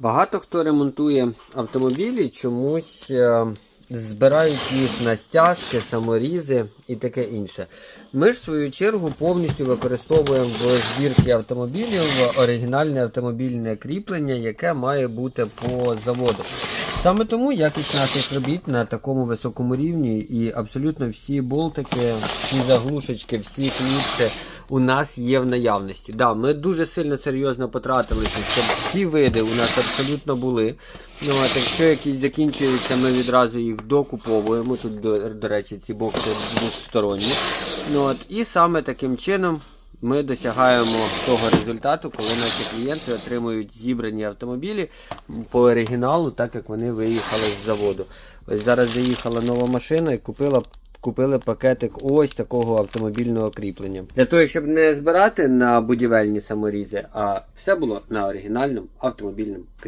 Багато хто ремонтує автомобілі, чомусь е, збирають їх на стяжки, саморізи і таке інше. Ми ж в свою чергу повністю використовуємо в збірці автомобілів оригінальне автомобільне кріплення, яке має бути по заводу. Саме тому якість наших робіт на такому високому рівні і абсолютно всі болтики, всі заглушечки, всі кліпси у нас є в наявності. Да, ми дуже сильно серйозно потратилися, щоб всі види у нас абсолютно були. Ну, а якщо якісь закінчуються, ми відразу їх докуповуємо. Тут, до, до речі, ці бокси двосторонні. Ну, от, і саме таким чином ми досягаємо того результату, коли наші клієнти отримують зібрані автомобілі по оригіналу, так як вони виїхали з заводу. Ось зараз заїхала нова машина і купила. Купили пакетик ось такого автомобільного кріплення. Для того, щоб не збирати на будівельні саморізи, а все було на оригінальному автомобільному кріпленні.